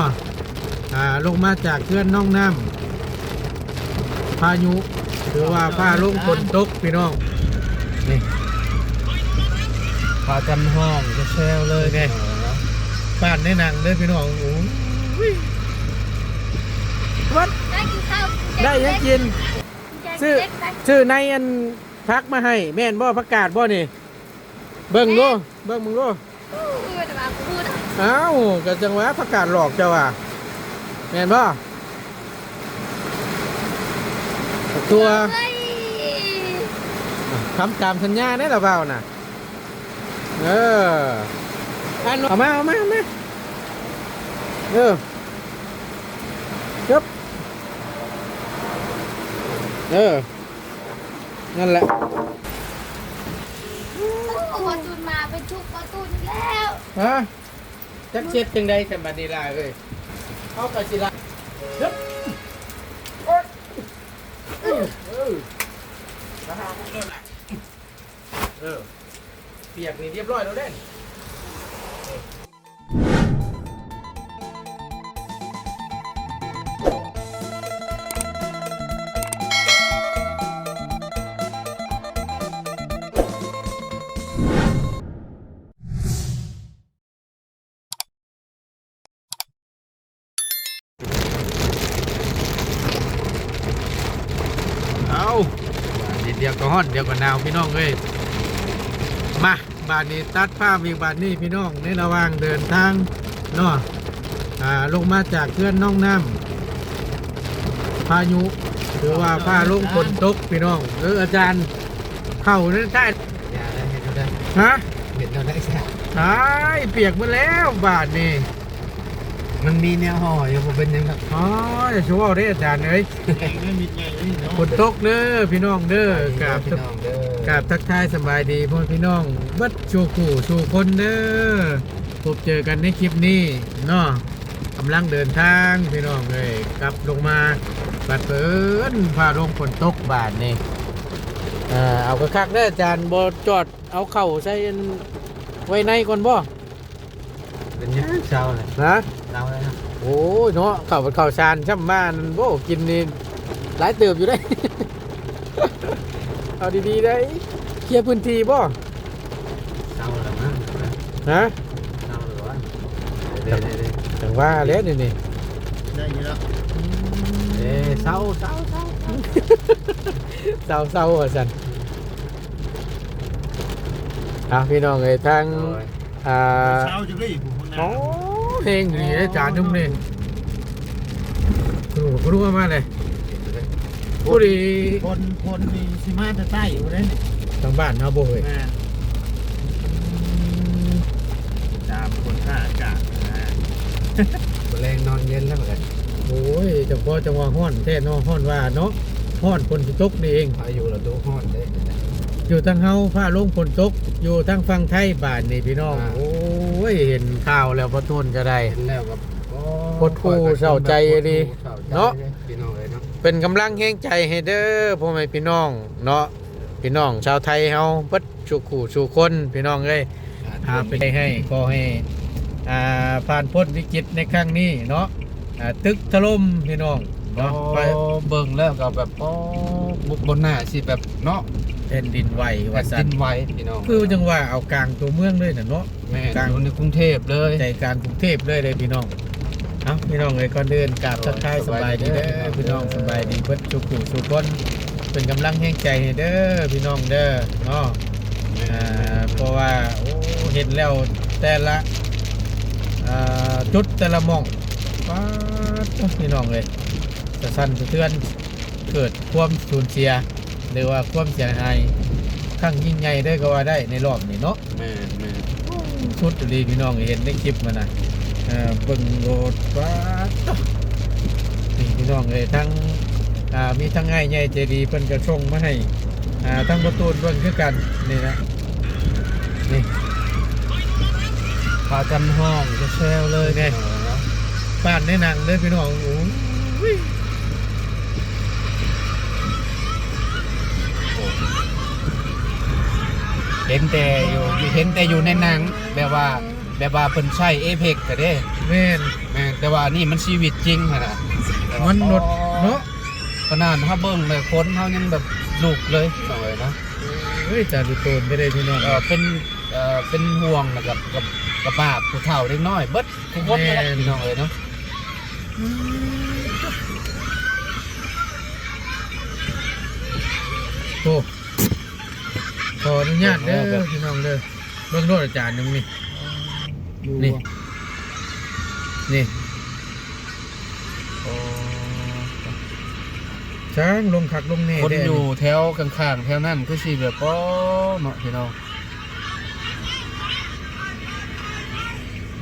นาะอ่าลงมาจากเคลื่อนน้องน้ำพายุหรือว่าฟ้าลงฝนตกพี่น้องนี่พากันห้องจะแซวเลยไงบ้านในหนังเด้อพี่น้องโอ้ยวัดได้กินข้าวได้ยังกินซื้อซื้อในอันพักมาให้ แม่นบ่ประกาศบ่นี่ เบิ่งดูเบิ่งมึงดูพูดมาพูดเอ้าวก็จังหวะประกาศหลอกเจ้าอะแม่นบ่ตัวเฮ้ยทำตามสัญญาได้หรือเปล่าน่ะ เอออันเอามาเอามาเอามาเออครับเออ นั่นแหละพอตุนมาเป็นชุกประตุนแล้ว ฮะ จักเช็ดจังใดกันบัดนี้ล่ะเอ้ยเอากระสิละฮึบโอ๊ยเออเออมาหาพวกเราล่ะเออเปียกนี่เรียบร้อยแล้วเด้ อนเดี๋ยวก็หนาวพี่น้องเอ้ยมาบานนี้ตัดภาพอีกบานนี้พี่น้องในระหว่างเดินทางเนาะอ่าลงมาจากเคลื่อนน้องน้ำพายุหรือว่าฟ้าลงฝนตกพี่น้องเอออาจารย์เข้านั่นได้อย่าได้เห็นเราได้ฮะเห็นเราได้ใช่ตายเปียกหมาแล้วบาทนี่ มันมีแนวห่ออยู่ผมเป็นยังครับอ๋อจะชัวร์ได้อาจารย์เอ้ยฝนตกเด้อพี่น้องเด้อกราบพี่น้องเด้อกราบทักทายสบายดีพ่อพี่น้องเบัดชูขู่ชูคนเด้อพบเจอกันในคลิปนี้เนาะกำลังเดินทางพี่น้องเลยกลับลงมาบัดเปินพาลงฝนตกบาทนี่เออเอากระคักเด้ออาจารย์บ่จอดเอาเข่าใส่อันไว้ในก่อนบ่เป็นยังเช้าเลย นะ เราเลยครับโอ้ยเนาะเข่าเข่าชานช่ำบ้านโบกินนี่หลายเติบอยู่ได้ เอาดีๆได้เคลียร์พื้นที่บ่เช้าแล้วมั้งฮะเช้าหรือว่าเดี๋ยวเดี๋ยวเดี๋ยวถึงว่าแล้วนี่นี่ได้ยินแล้วเอ้เช้าเช้าเช้าเศร้าเศร้าอะสันอะพี่น้องเอ้ยทางอ่าเช้าจะได้ผมข้างหน้าโอ้ เพลงดีเลยจานทุ่มนี่ครูครูมาเลยผู้ดีคนคนมีสิมาแต่ใต้อยู่เลยทางบ้านเนาะบ่เฮ้ยแม่ตามคนท่าอากาศนะแรงนอนเย็นแล้วเหมือนกันโอ้ยจังพอจังหวะฮ้อนแท้เนาะฮ้อนว่าเนาะฮ้อนฝนสิตกนี่เองพายุเราดูห้อนได้อยู่ทางเฮาฟ้าลงฝนตก อยู่ทางฝั่งไทยบ้านนี่พี่น้องอ่าโอ้ ยเห็นข่าวแล้วประทุนก็ได้ เห็นแล้วกับปวดหูเศร้าใจดีเนาะ พี่น้องเลยเนาะเป็นกำลังแห่งใจให้เด้อพ่อแม่พี่น้องเนาะพี่น้องชาวไทยเฮาเบิดสุขูสู่คนพี่น้องเอ้ยหาไปให้ขอให้อ่าผ่านพ้นวิกฤตในครั้งนี้เนาะอ่าตึกถล่มพี่น้องเนาะเนาะไปไป เบิ่งแล้วก็แบบโอ้บุกบนหน้าสิแบบเนาะ แผ่นดินไหวแผ่ว่านซั่ดินนไหวพี่น้องคือจังว่าเอากลางตัวเมืองเลยน่ะเนาะ แม่กลาง อยู่ในกรุงเทพเลยใจกลางกรุงเทพเลยเลยพี่น้องเอ้าพี่น้องเลยก่อนเดินกราบทักทายสบายดีเด้อพี่น้องสบายดีเพิ่นสุขุสุขคนเป็นกำลังแห่งใจให้เด้อพี่น้องเด้อเนาะ อ่าเพราะว่าโอ้เห็นแล้วแต่ละอ่าจุดแต่ละหม่องป้าดพี่น้องเลยสะสั่นสะเทือนเกิดความสูญเสีย หรือว่าความเสียหายครั้งยิ่งใหญ่ได้อก็ว่าได้ในรอบนี้เนาะแม่แม่สุดดีพี่น้องเห็นในคลิปมันนะเอ่อเบิ่งโรดฟ้าดนี่พี่น้องเลยทั้งอ่ามีทั้งง่ายใหญ่ใจดีเพิ่นกระชงมาให้อ่าทั้งประตูนเบิ่งคือกันนี่นะนี่พากันห้องจะแซวเลยไงบ้านในหนังเลยพี่น้องโอ้ย เห็นแต่อยู่เห็นแต่อยู่ในหนังแบบว่าแบบว่าเพิ่นใช้เอเพ็กก็เด้แม่นแม่นแต่ว่านี่มันชีวิตจริงขนาดมันหนดเนาะขนาดถ้าเบิ่งเลยคนเขายังแบบลูกเลยหน่อยนะเฮ้ยจารุโตนไม่ได้พี่น้องเออเป็นเออเป็นห่วงนะครับกับกับป้าผู้เฒ่าเล็กน้อยเบิดทุกคนเลยนะพี่น้องเลยเนาะโอ้ ขออนุญาตเด้อพี่น้องเด้อเบิ่งโลดอาจารย์หนึงนี่นี่นี่โอ้ช้างลงคักลงแน่คนเด้อยู่แถวข้างๆแถวนั้นก็สิแบบป้อเนาะพี่น้อง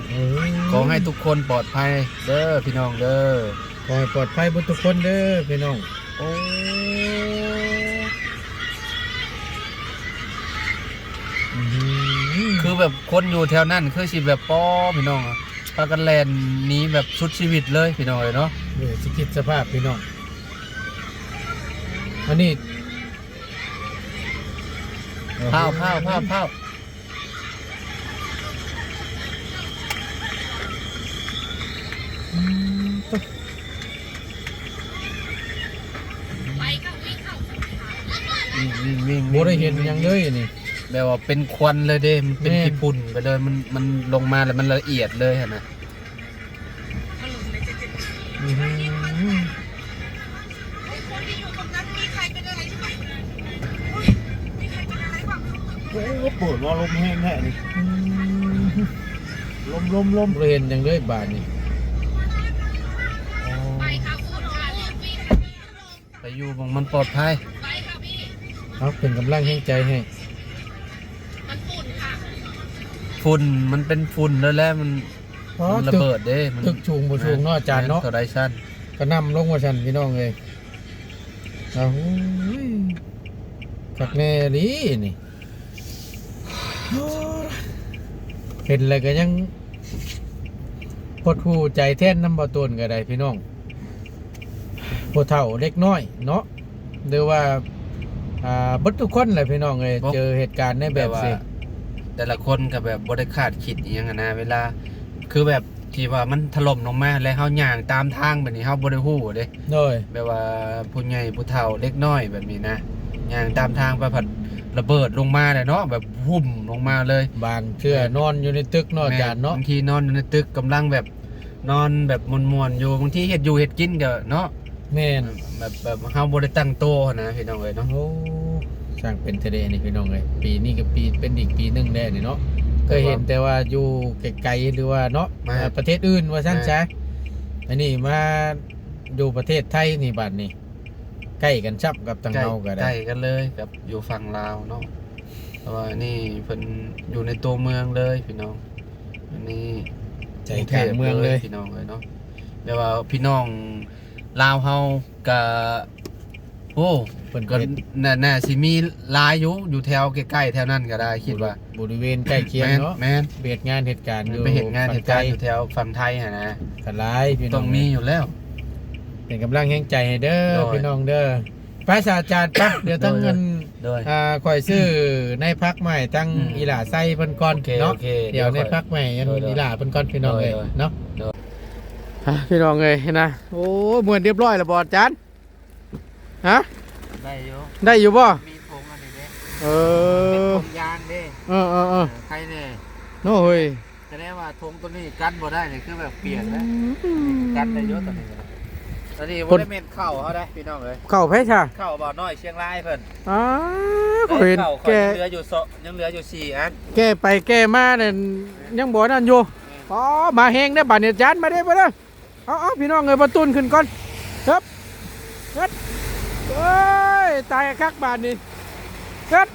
เออขอให้ทุกคนปลอดภัยเด้อพี่น้องเด้อขอให้ปลอดภัยเบนทุกคนเด้อพี่น้อง โอ้อื้อ แบบคนอยู่แถวนั้นคือสิแบบป้อพี่น้องอะพากันแลนหนี้แบบสุดชีวิตเลยพี่น้องเลยเนาะเดี๋ยวสิคิดสภาพพี่น้องอันนี้พาวพาวพาวพาวอืมวิ่งวิ่งวิ่งบ่ได้เห็นหยังเลยอันนี่ แบบว่าเป็นควันเลยเด้มันเป็นแม่น ขี้ฝุ่นไปเลยมันมันลงมาแล้วมันละเอียดเลยฮะนะอื้อหือโอ้เปิดว่าลมแห้งแท้นี่อื้อลมลมลมบ่ได้เห็นหยังเลยบาดนี้ไปอยู่บงมันปลอดภัยเอาเป็นกำลังแห่งใจให้ ฝุ่นมันเป็นฝุ่นแล้วแหล้วมันอ๋อมันระตึก เบิดเด้มันตึกชูงบ่ชูงเนาะอาจารย์เนาะโซไดชันก็นำลงมาชันพี่น้องเลยเอาหูยคักแน่ดีนี่เห็นอะไรก็ยังพดหูใจแท่นน้ำบาตนก็ได้พี่น้องผู้เฒ่าเล็กน้อย เนาะหรือว่า อ่าเบัดทุกคนเลยพี่น้องเลยเจอเหตุการณ์ในแบบว่าสิ แต่ละคนก็แบบบ่ได้คาดคิดอหยังอะนะเวลา คือแบบที่ว่ามันถล่มลงมาแล้วเฮาย่างตามทางแบบนี้เฮาบ่ได้ฮู้เด้ โดย แบบว่าผู้ใหญ่ผู้เฒ่าเล็กน้อยแบบนี้นะย่างตามทางไปผัดระเบิดลงมาเลยเนาะแบบหุ่มลงมาเลยบางเชื่อนอนอยู่ในตึกเนาะอาจารย์เนาะ บางทีนอนอยู่ในตึกกำลังแบบนอนแบบมวนๆอยู่บางทีเฮ็ดอยู่เฮ็ดกินก็เนาะแม่นแบบแบบเฮาบ่ได้ตั้งโตวนะพี่น้องเอ้ยเนาะ โอ้ ช่างเป็นทะเลนี่พี่น้องเลยปีนี้กับปีเป็นอีกปีหนึ่งแน่นี่เนาะเคยเห็นแต่ว่าอยู่ไกลๆหรือว่าเนาะมาอ่าประเทศอื่นว่าซั่นใช่อันนี้มาอยู่ประเทศไทยนี่บัดนี้ใกล้กันชับกับตังใกล้เฮาก็ใกได้ล้กันเลยกับอยู่ฝั่งลาวเนาะแต่ว่านี่เพิ่นอยู่ในตัวเมืองเลยพี่น้อง อันนี้ใจกลางเมืองเลย พี่น้องเลยเนาะแปลว่าพี่น้องลาวเฮากับ โอ้เพิ่นก็ก็น่าน่าสิมีหลายอยู่อยู่แถวใกล้ๆแถวนั้นก็ได้คิดว่าบริเวณใกล้เคียงแม่นเนาะแม่นเบียดงานเหตุการณ์อยู่ไปเห็นงานเหตุการณ์อฝั่ยู่แถวฝั่งไทยอะนะงไทยกันหลายพี่น้ต้อองงมีอยู่แล้ว เป็นกำลังแห่งใจให้เด้อโดยพี่น้องเด้อไปศาสตราจารย์ปะเดี๋ยวต้องเงินโดย อ่าคอยซื้อในพักใหม่ตั้งอืม อีหล่าไส้เพิ่นก่อนโอเคเนาะ โอเค เดี๋ยวเดี๋ในยวพักใหม่ยันโดยโดยอีหล่าเพิ่นก่อนพี่น้องเลยโดยโดยเนาะโดย อะพี่น้องเลยนะ โอ้เหมือนเรียบร้อยแล้วบอดจานฮะ ได้อยู่ได้อยู่บ่มีธงอันนี้เด้เอเป็นอธงยางเด้เออเออเออใครเนี่ยโน้เฮ้ยแสดงว่าธงตัวนี้กันบ่ได้เนี่ยคือแบบเปลี่ยนแล้วกันได้เยอะตอนนี้นะตอนนี้บ่ได้เม็ดเข้าเขาได้พี่น้องเลยเข้าเพชรค่ะเข้าบ่อน้อยเชียงรายเพิ่นอ้าก็เห็นเข้าแกเขายังเหลืออยู่สองยังเหลืออยู่สี่อันแกไปแกมาเนี่ยยังบ่นั่นอยู่อ๋อมาแหงได้อบาดเนี่ยจานมาได้บ่เด้อเอาเอาพี่น้องเอ้ยประตูนขึ้นก่อนครับครับ เอ้ย ตายคักบาดนี่ครับ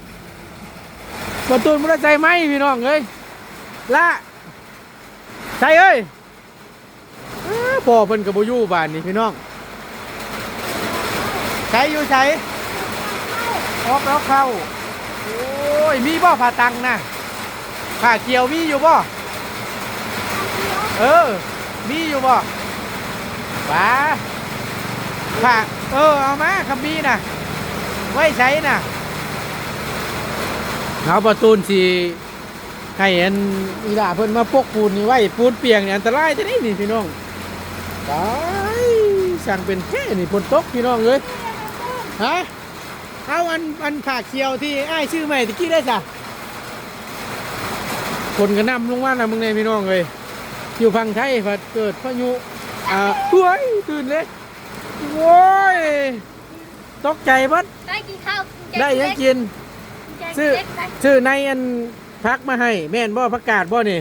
ประตูนบ่ได้ใจไหมพี่น้องเอ้ยละใช่เอ้ยพ่อเพิ่นก็บ่อยู่บานนี่พี่น้องใช้อยู่ใช้ออกแล้วเข้าโอ้ย มีบ่ผ่าตังนะผ่าเกี่ยวมีอยู่บ่เออ มีอยู่บ่ป้า ผ่าเออเอามาคำมีนะไว้ใช้นะเอาประตูนสิให้อันอีหล่าเพิ่นมาปกปูนนี่ไว้ปูนเปียงนี่อันตรายจะได้นี่พี่น้องตายสั่งเป็นแค่นี่ฝนตกพี่น้องเลยฮะเอาอันอันขาเขียวที่ไอ้ายชื่อใหม่ตะกี้ได้จ้ะคนก็นำลงมานะมึงเนี่ยพี่น้องเลยอยู่ฝั่งไทยพัดเกิดพายุอ่าเฮ้ยตื่นเลย โว้ยตกใจบัดได้กินข้าวได้ยังกิน ซื้อชื่อในอันพักมาให้ แม่นบ่ประกาศบ่นี่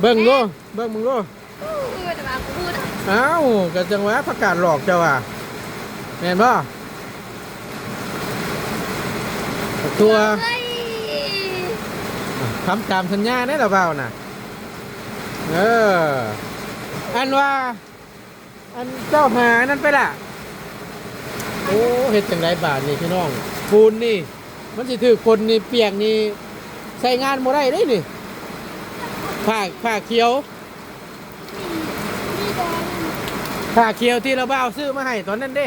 เบิ่งดูเบิ่งมึงดูแต่ว่ากูพูดเอ้าก็จังหวะประกาศหลอกเจ้าอะแม่นบ่ตัวเฮ้ยทำตามสัญญาได้หรือเปล่าน่ะ เออ อันว่า อันเจ้าหานั่นไปล่ะ โอ้เฮ็ดจังไดบาทนี่พี่น้องปูนนี่ มันสิถือคนนี่เปียกนี่ใช้งานบ่ได้เด้นี่ผ้าผ้าเขียวผ้าเขียวที่เราบ้าซื้อมาให้ตอนนั้นเด้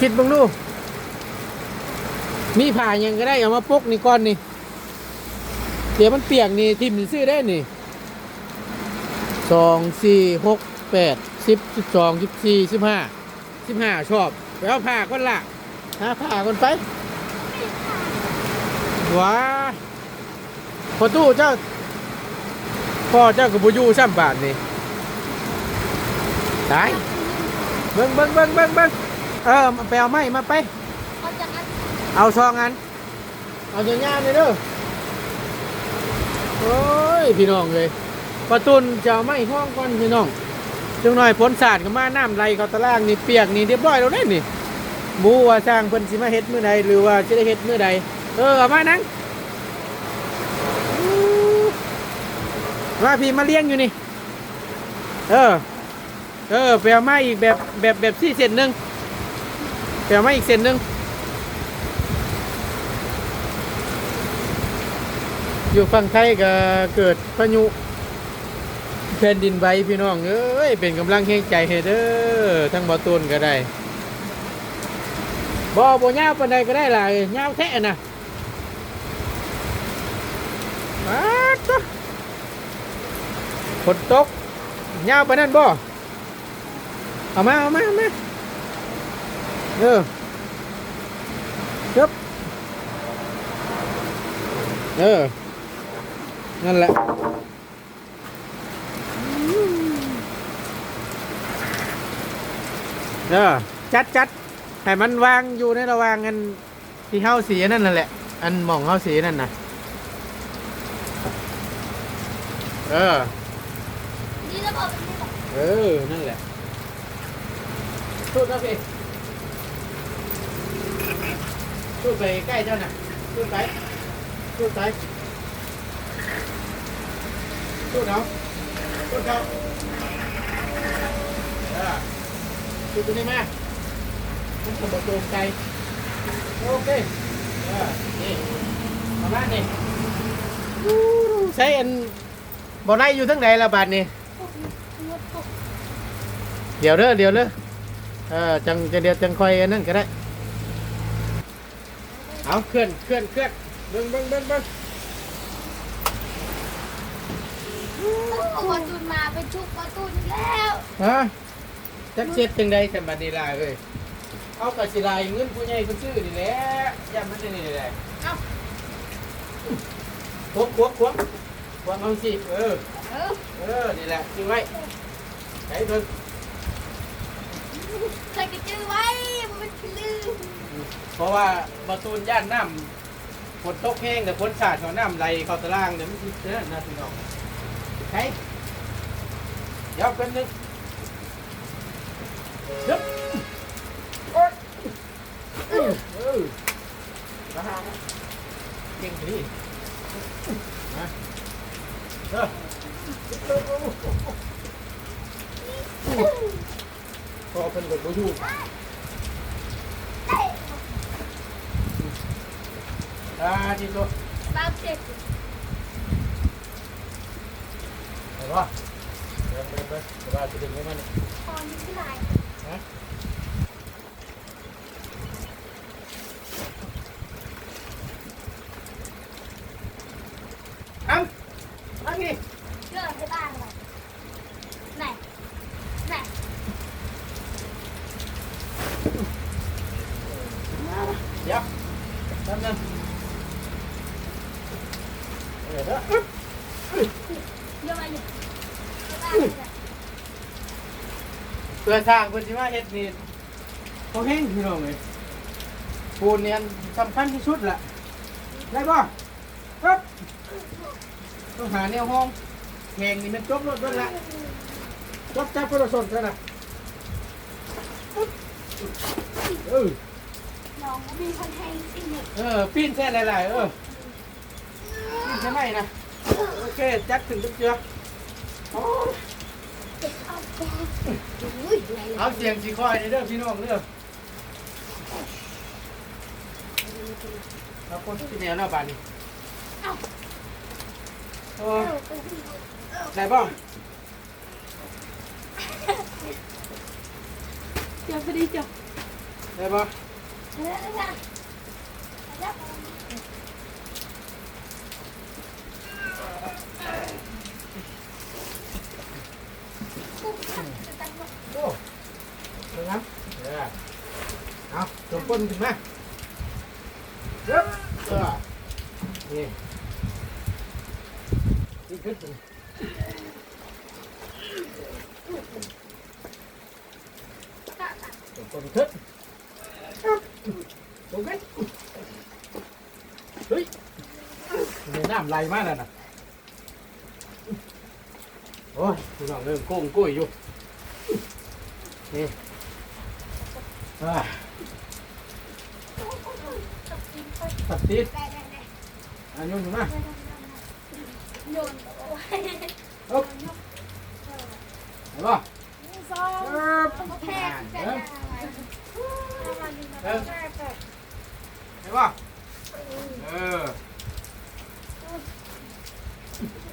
คิดเบังดูมีผ้ายังก็ได้เอามาปกนี่ก่อนนี่เดี๋ยวมันเปียกนี่ทิมซื้อได้นี่สองสี่หก แปดสิบสิบสองสิบสี่สิบห้าสิบห้าชอบไปเอาผ้าก่อนละหาผ้าก่อนไปว้าพอตู้เจ้าพ่อเจ้ากับบุยูซ้ำบาทนี่ตายเบิ้งเบิ้งเบิ้งเบิ้งเบิ้งเออมาไปเอาไม้มาไปเขาจะอัดเอาซองอัน เอาตัวย่ามเลยเด้อโอ้ย พี่น้องเลยประตุนจะเอาไม้ห้องก่อนพี่น้อง จังหน่อยพ้นศาสตร์ก็มาน้ำไหลเขาตะล่างนี่เปียกนี่เรียบร้อยแล้วเนี่ยนี่บูว่าสร้างเพิ่นสิมาเฮ็ดมื้อใดหรือว่าจะได้เฮ็ดมื้อใดเออเอามานั่งอู้มาพี่มาเลี้ยงอยู่นี่ เออ เออไปเอามาอีกแบบแบบแบบสี่เซนหนึ่งไปเอามาอีกเซนหนึ่งอยู่ฝั่งไทยก็เกิดพายุ แผ่นดินไหวพี่น้องเอ้ยเป็นกำลังแห่งใจให้เด้อทั้งบ่อตูนก็ได้บ่บ่ยาวปานใดก็ได้ล่ะยาวแท้น่ะมาตะฝนตกยาวปานนั้นบ่เอามาเอามาเอามาเออครับเออนั่นแหละ เออจัดจัดให้มันวางอยู่ในระหว่างกันที่เฮาสีนั่นนั่นแหละ อันหม่องเฮาสีนั่นน่ะ เออ นี่ระบบเป็นแบบเออ นั่นแหละพูดนะพี่พูดไปใกล้เจ้าน่ะพูดไปพูดไปพูดเอาพูดเอาเออ พูดตัวนี้มามันสมบูรณ์ใจโอเคเออนี่ประมาณนี้ใช้อันบ่ได้อยู่ทั้งไหนละบาทนี่เดี๋ยวเด้อเดี๋ยวเด้อเออจังจะเดี๋ยวจังคอยอันนั่นก็ได้เอาเคลื่อนเคลื่อนเคลื่อนเบิ้งเบิ้งเบิ้งเบิ้งเอาประตูมาเป็นชุกประตูแล้วฮะ จักเช็ดจังใดสมบัติลาเอ้ยเอากระสิลายเงินผู้ใหญ่ผู้ซื้อนี่แหละย่ามันจะนี่แหละเอาควบควบควบควบเอาสิเออ เออ เออ นี่แหละซื้อไว้ไหนเบิ้งเคยจะจื้อไว้มันเป็นลืมเพราะว่าประตูย่านน้ำฝนตกแห้งแต่ฝนสาดเขาน้ำไหลเข้าตารางเนี่ยมันสิเจอนะพี่น้องใช่เดี๋ยวเป็นหนึ่ง ยึบโอ๊ยเออเออมาหาเก่งดีมาเด้อพอเป็นคนบ่อยู่ อ่าดีตัว บ้าเจ็บ เห็นปะเดินเดินเดินเดี๋ยวเราจะดึงให้มัน คอนี้ที่ไหน ฮะอ้ำอันนี้ เกิดที่บ้านเลยไหน พื่อสร้างเพื่อที่ว่าเฮ็ดนี่เขาแห้งพี่น้องเลยปูนเนี่ยสำคัญที่สุดแหละได้ป่ะครับต้องหาแนวห้องแหงนี่มันจบรถด้วยละจบจับกระสนกันนะเออน้องก็มีคนแทงสิเนี่ยเออปีนแท่หลายๆเออปีนใช่ไหมนะโอเคจัดถึงจุดเจือโอ้ยเอาแกอุ้ยไหนเอาเสียงสีคอยนี่เด้อพี่น้องเด้อเอาคนที่แนวหน้าบ้านนี่โอ้ยได้บ้างเดี๋ยวพอดีจบได้บ้าง แล้วนะแล้วโอ้ดูนะเออเอาจมก้นถึงมาเด้อเออนี่นี่ขึ้นถึงจมก้นขึ้นจมขึ้นเฮ้ยมีน้ำไหลมากเลยนะ โอ้ยพี่น้องเริ่มโก้งกุ้ยอยู่นี่อ่าตัดติดได้ได้ได้อันยุ่งอยู่นะโยนเอาไว้อ๊บเห็นป่ะสองอ๊บโอเคได้ได้เห็นป่ะเออ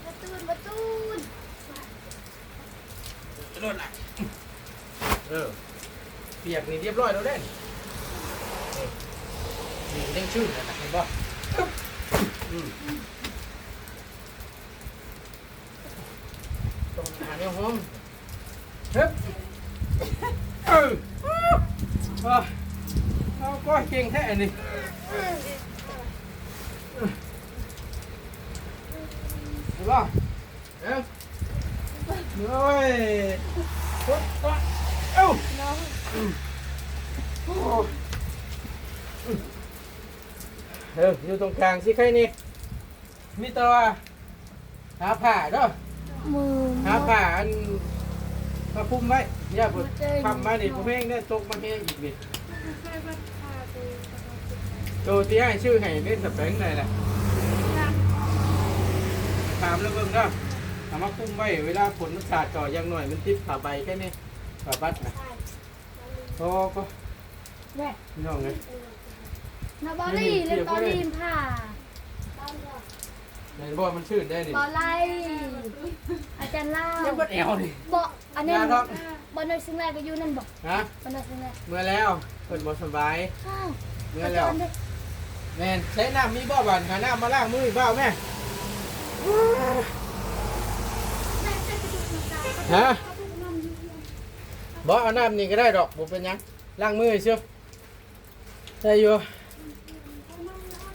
ประตูนประตูน จะโดนอะเออเปียกนี่เรียบร้อยแล้วเด่นนี่เร่งชื่นนะเห็นป่ะอึ๊บอืมตรงหาเนี่ยห้องเฮ้ยเออเอาเอาก็เก่งแท้นี่เห็นป่ะเอ้าเฮ้ยปุ๊บปั๊บเอ้า น้อง โอ้เอออยู่ตรงกลางสิใครนี่มีแตัวาหาผ้าเด้อมือหาผ้าอันมาคุมไว้อย่าเพิ่งทำมาดิผมเองได้ตกมาแห้งอีกดิโตที่ให้ชื่อให้เล่นสเปงเลยแหละถามแล้วเบิ่งเด้อเอามาคุมไว้เวลาฝนมันสาดจ่ออยังหน่อยมันติดผ้าใบแค่นี้ผ้าบัดนะโอ้ก็แม่ พี่น้องเลย นาบอลลี่เล่นบอลลี่ผ่าเห็นบ่มันชื่นได้ดิบอลไล่อาจารย์เล่ายังบ่แอวดิบอกอันนี้งานครับบอลในซึ่งแรกก็อยู่นั่นบอกฮะบอลในซึ่งแรกเมื่อแล้วเพิ่นบ่สบายข้าวเมื่อแล้วแม่นใช้น้ำมีบ่บานหาน้ำมาล้างมืออีกเปล่าแม่ฮะบ่เอาน้ำนี่ก็ได้ดอกบ่เป็นหยังล้างมือเชียวได้อยู่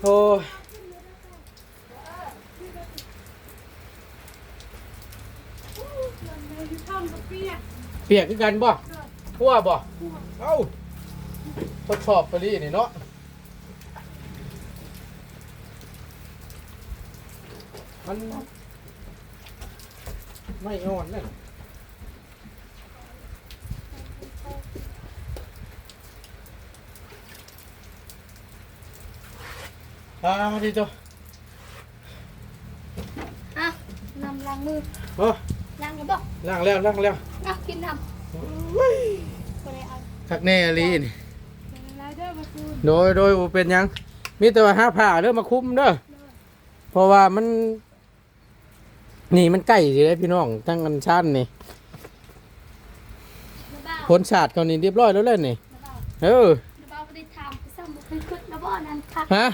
โอ้เปียกคือกันบ่ทั่วบ่เอ้าทดสอบไปลีนี่เนาะมันไม่อ่อนนั่น อ่าดีจ้ะอะนำล้างมือโอ้ล้างกันบอกล้างแล้วล้างแล้วอะกินทเฮ้ยำคนไหนเอาคักแน่อลีนี่ไรเดอร์มาคูณโดยโดยบ่เป็นหยัง มีแต่ว่าหาผ้าเด้อมาคุ้มเด้อเพราะว่ามัน นี่มันใกล้สิได้พี่น้องตั้งกันชั้นนี่น้าบ้าผลศาสตร์เขานี่เรียบร้อยแล้วเลยนี่น้าบ้าเออน้าบ้าไม่ได้ทำไปซ้ำบุคคลน้าบ้านั้นค่ะฮะ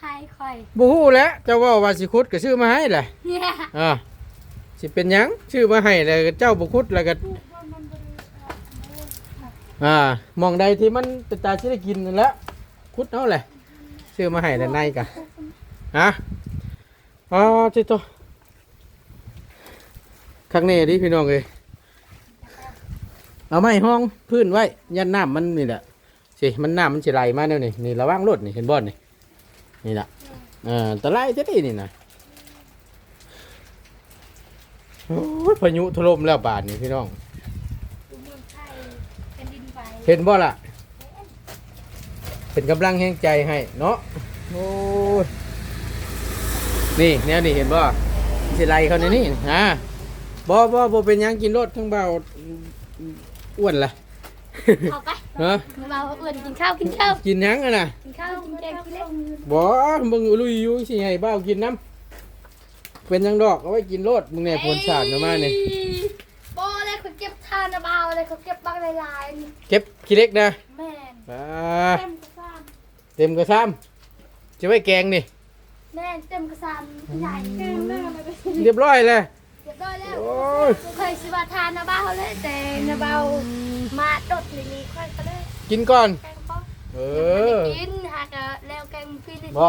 เอาให้คอยบ่ฮู้แหล้วเจ้าเว่าว่าสิคุดก็ซื้อมาให้แหละเนี่ยอ่าสิเป็นหยังชื่อมาให้แล้วก็เจ้าบ่คุดแล้วก็อ่ามองใดที่มันเป็นตาสิได้กินนั่นแหละคุดเอาแหละซื้อมาให้ด้านในกะฮะอ๋อจิโตคักแน่ดิพี่น้องเอ้ยเอาไม้ห้องพื้นไว้ยันน้ำมันนี่แหละสิมันน้ำมันสิไหลมาเนี่ยนี่นี่ระวังรถนี่เห็นบ่นี่นี่ แหละเออตะไลจะได้นี่นะโอ้ยพายุถล่มแล้วบาดนี่พี่น้อง ดูเมืองไทยแผ่นดินไหวเห็นบ่ล่ะ เป็นกำลังแห่งใจให้ เนาะโอ้ยนี่แนวนี่เห็นบ่สิไลเขาในนี่ฮะบ่บ่บ่เป็นหยังกินรถทั้งเบาอ้วนล่ะเอาไป เนาะมาเอาเอื่นกินข้าวกินข้าวกินหยังอะน่ะกินข้าวกินแกงกินเล็กบ่มึงลุยอยู่สิให้เบ้ากินน้ำเป็นหยังดอกเอาไว้กินรถมึงเนี่ยผลสาดออกมานี่โบเลยเขาเก็บทานนะเบาเลยเขาเก็บบักลายๆนี่เก็บขี้เล็กนะแม่นอ่าเต็มกระซามเต็มกระซ้ำจะไว้แกงนี่ แม่นเต็มกระซามใหญ่แกงแม่เลยเรียบร้อยเลยเรียบร้อยแล้วโอ้ย เคยสิว่าทานนะเบาเลยแต่นะเบามาดดเลยนี่ค่อยก็เลยกินก่อน แกงเขาเอเออกินหากะแล้วแกงฟิลิปบ่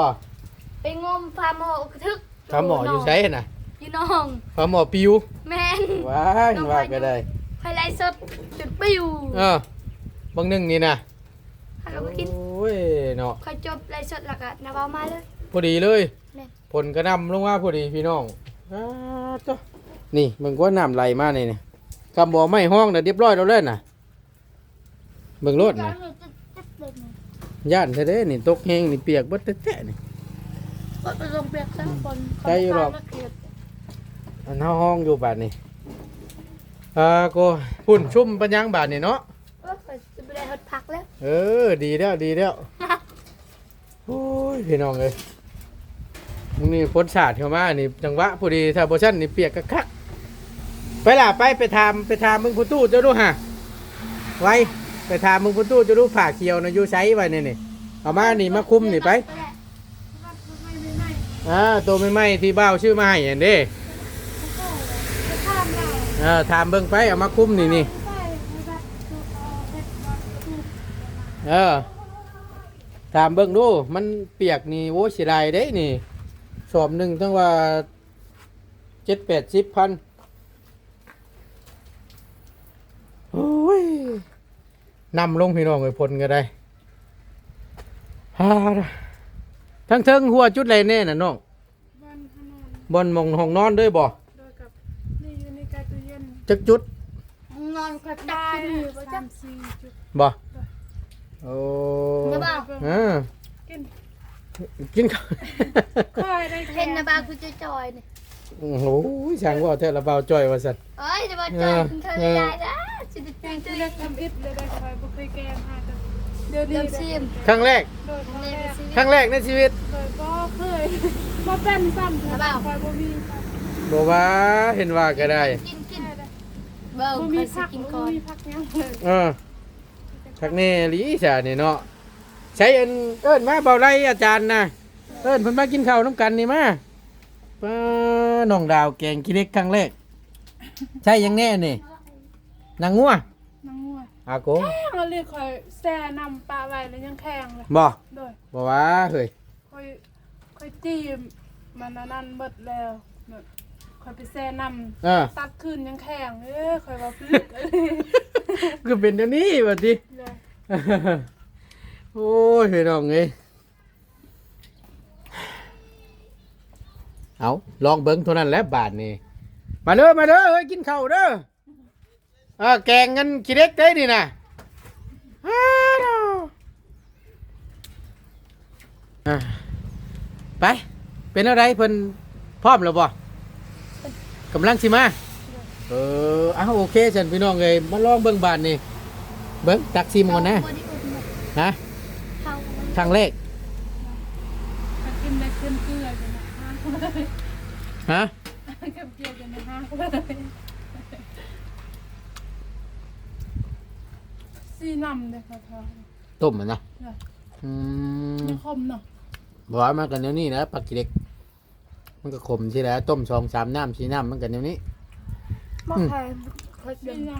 ไปงมฟาร์มหมอกระทึกทำหมออยู่ใช้น่ะอยู่น้องพาหมอปิวแม่นว้ายว่าก็ได้ ไฮไลท์สดจุดปิ้วเออบางหนึ่งนี่นะหากะมากินโอ้ยเนาะค่อยจบไลท์สดแล้วก็นะเบามาเลย พอดีเลยแม่น ผลกระนำลงมาพอดีพี่น้องอ้าวจ้ะ นี่มันก็น้ำไหลมานี่นี่คำบอกไม่ห้องแต่เรียบร้อยแล้วเล่นน่ะเบิ่งรถนะย่านเด้นี่ตกแห้งนี่เปียกเบิดแท้ๆนี่ก็ไปลงเปียกซะคนใช่อยู่หรอกอันเฮาห้องอยู่บาดนี่อ่าก็พุ่นชุ่มปัญญังบาดนี่เนาะเออจะไปได้หดพักแล้วเออดีแล้วดีแล้วโอ้ยพี่น้องเลยมึงนี่พ้นศาสตร์เข้ามานี่จังหวะพอดีถ้าโบชั่นนี่เปียกกะคัก ไปล่ะไปไปทำไปทำมึงพุตู้เจะดูฮะไว้ไปทำมึงพุตู้เจะดูผ่าเขียวนะอยู่ใช้ไว้นี่นี่เอามานี่มาคุมนี่ไปอ่าตัวไม่ไหม้ที่บ้าวชื่อมาให้เห็นเด้เออทำเบิ่งไปเอามาคุมนี่นี่เออถามเบิ่งดูมันเปียกนี่โอ้เสียดายเด้นี่สอบหนึ่งทั้งว่าเจ็ดแปดสิบพัน โอ้ยนำลงพี่น้องไปพลก็ได้ฮ่าทั้งเทิงหัวจุดไรแน่น่ะน้องบ้านขนมบนมองห้องนอนด้วยบ่โดยกับนี่อยู่ในกาตู้เย็นจักจุดนอนค่อยดัได้กที่นี่บ่สาจ๊ะมสี่จุดบ่โอ้นะเบาอ่ากินกินข้าวค่อยได้แค่เห็นนะเบาคือจะจอยนี่ โอ้โหช่างว่าเท่าละเบาจ้อยว่าสันเอ้ยจะมาจอยคุณเธอได้นะจะได้แกงตื่ที่นเล็กทำอิดเลยได้ค่อยบ่เคยแกงหากันเดี๋ยวนี้เริ่มได้ซีมครั้งแรกโดยครั้งแรกครั้งแรกในชีวิตเคยบ่เคยบ่เป็นซ้ำค่อยบ่มีบอกว่าเห็นว่าก็ได้กินกินเบิ่งบ่ใครมีสิผักกินบ่ก่อนมีผักหยังเลยเออทักแน่หลีจ้ะนี่เนาะใช้เอินเอิ้นมาเบาไรอาจารย์นะเอิ้นเพิ่นมากินข้าวน้ำกันนี่มา ป้าน้องดาวแกงกินเล็กครั้งแรก ใช่ยังแน่นี่นางงัวนางงัวอาโกแข็งแล้วเลยค่อยแซ่น้ำปลาไว้แล้วยังแข็งเลยบ่โดยบ่ว่าเฮ้ยค่อยค่อยจิ้มมันอันนั้นเบิดแล้วแบบค่อยไปแซ่น้ำเออตัดขึ้นยังแข็งเอ้ยคอยว่าพลึกเอ้ยคือเป็นเดี๋ยวนี้บัดนี้ เลย โอ้ยพี่น้องเอ้ย เอาลองเบิ้งเท่านั้นแหล้วบาทนี่มาเด้อมาเด้อเฮ้ยกินข้าวเด้อเออแกงกันขี้เล็กได้ดินะอ้าวอะไป เป็นอะไรเพิ่นพร้อมแล้วบ่กำลังสิมาเออเอาโอเคฉันพี่น้องเลยมาลองเบิ้งบาทนี่เบิ้งตักซิมก่อนนะบ่ได้อุ่นหมดฮะเข้าครั้งแรกถ้ากินได้ขึ้นเกลือ ฮะกับเกลือจะนะห้างเลยซีน้ำเลยค่ะพ่อต้มมันนะเนี่ยอืมยังคมเนาะบอกว่ามันกันแนวนี้นะปลากิเล็ก มันก็ขมใช่แล้ว ต้มสองสามน้ำสี่น้ำมันกันแนวนี้บ่แพงค่อยซีจนน้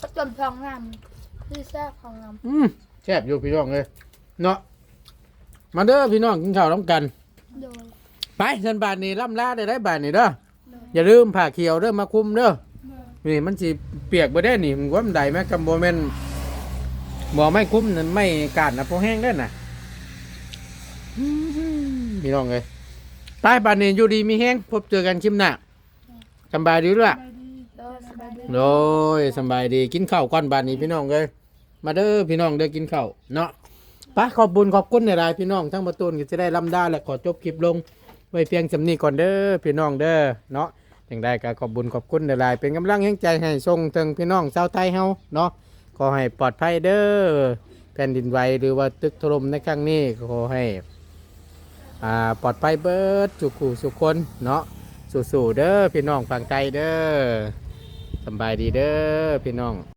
ก็จนพองน้ำคือแซ่บของน้อืมแซ่บอยู่พี่น้องเลยเนาะมาเด้อพี่น้องกินข้าวน้ำกันำโดย ไปสันบาทนี้ล่ำลาได้ได้บาทนี้เด้ออย่าลืมผ่าเขียวเด้อมาคุมเด้อำเลยนี่มันสิเปียกบ่ได้นี่มันว่ามันใดแม่กับบ่แม่นบ่ไม่คุ้มนั่นไม่กาดนะพอแห้งได้อน่ะอื้อหือพี่น้องเอ้ยตายบานนี้อยู่ดีมีแห้งพบเจอกันคลิปหน้าสำบายดีด้วยไปดีโดยสบายดีโดยสำบายดีกินข้าวก่อนบานนี้พี่น้องเอ้ยมาเด้อพี่น้องเด้อกินข้าวเนาะไปขอบบุญขอบคุณในรายพี่น้องทั้งประตูนก็จะได้ลำได้และขอจบคลิปลงไว้เพียงสำนี้ก่อนเด้อพี่น้องเด้อเนาะอย่างใดก็ขอบบุญขอบคุณหลายๆเป็นกำลังแห่งใจให้ทรงถึงพี่น้องชาวไทยเฮาเนาะขอให้ปลอดภัยเด้อแผ่นดินไหวหรือว่าตึกถล่มในครั้งนี้ก็ขอให้อ่าปลอดภัยเบิดสุขุสุขคนเนาะสู้ๆเด้อพี่น้องฝั่งไทยเด้อสบายดีเด้อพี่น้อง